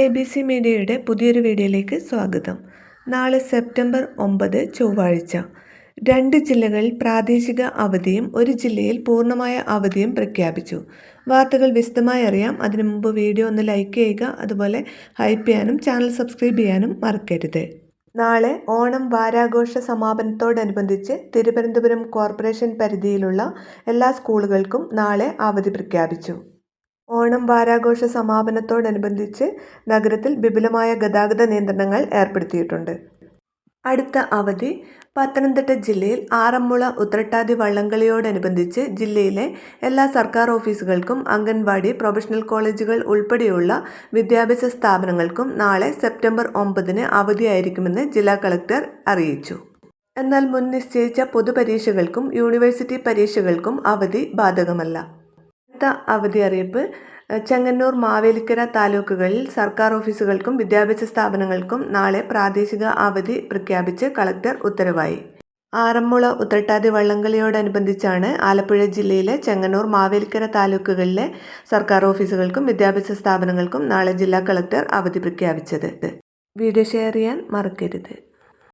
A B C മീഡിയയുടെ പുതിയൊരു വീഡിയോയിലേക്ക് സ്വാഗതം. നാളെ സെപ്റ്റംബർ ഒമ്പത് ചൊവ്വാഴ്ച. രണ്ട് ജില്ലകളിൽ പ്രാദേശിക അവധിയും ഒരു ജില്ലയിൽ പൂർണമായ അവധിയും പ്രഖ്യാപിച്ചു. വാർത്തകൾ വിശദമായി അറിയാം. അതിനു മുമ്പ് വീഡിയോ ഒന്ന് ലൈക്ക് ചെയ്യുക അതുപോലെ ഹൈപ്പ് ചെയ്യാനും ചാനൽ സബ്സ്ക്രൈബ് ചെയ്യാനും മറക്കരുത്. നാളെ ഓണം വാരാഘോഷ സമാപനത്തോടനുബന്ധിച്ച് തിരുവനന്തപുരം കോർപ്പറേഷൻ പരിധിയിലുള്ള എല്ലാ സ്കൂളുകൾക്കും നാളെ അവധി പ്രഖ്യാപിച്ചു. ഓണം വാരാഘോഷ സമാപനത്തോടനുബന്ധിച്ച് നഗരത്തിൽ വിപുലമായ ഗതാഗത നിയന്ത്രണങ്ങൾ ഏർപ്പെടുത്തിയിട്ടുണ്ട്. അടുത്ത അവധി പത്തനംതിട്ട ജില്ലയിൽ ആറന്മുള ഉത്രട്ടാതി വള്ളംകളിയോടനുബന്ധിച്ച് ജില്ലയിലെ എല്ലാ സർക്കാർ ഓഫീസുകൾക്കും അംഗൻവാടി പ്രൊഫഷണൽ കോളേജുകൾ ഉൾപ്പെടെയുള്ള വിദ്യാഭ്യാസ സ്ഥാപനങ്ങൾക്കും നാളെ സെപ്റ്റംബർ ഒമ്പതിന് അവധിയായിരിക്കുമെന്ന് ജില്ലാ കളക്ടർ അറിയിച്ചു. എന്നാൽ മുൻ നിശ്ചയിച്ച പൊതുപരീക്ഷകൾക്കും യൂണിവേഴ്സിറ്റി പരീക്ഷകൾക്കും അവധി ബാധകമല്ല. അടുത്ത അവധി അറിയിപ്പ്. ചെങ്ങന്നൂർ മാവേലിക്കര താലൂക്കുകളിൽ സർക്കാർ ഓഫീസുകൾക്കും വിദ്യാഭ്യാസ സ്ഥാപനങ്ങൾക്കും നാളെ പ്രാദേശിക അവധി പ്രഖ്യാപിച്ച് കളക്ടർ ഉത്തരവായി. ആറന്മുള ഉത്രട്ടാതി വള്ളംകളിയോടനുബന്ധിച്ചാണ് ആലപ്പുഴ ജില്ലയിലെ ചെങ്ങന്നൂർ മാവേലിക്കര താലൂക്കുകളിലെ സർക്കാർ ഓഫീസുകൾക്കും വിദ്യാഭ്യാസ സ്ഥാപനങ്ങൾക്കും നാളെ ജില്ലാ കളക്ടർ അവധി പ്രഖ്യാപിച്ചത്. വീഡിയോ ഷെയർ ചെയ്യാൻ മറക്കരുത്.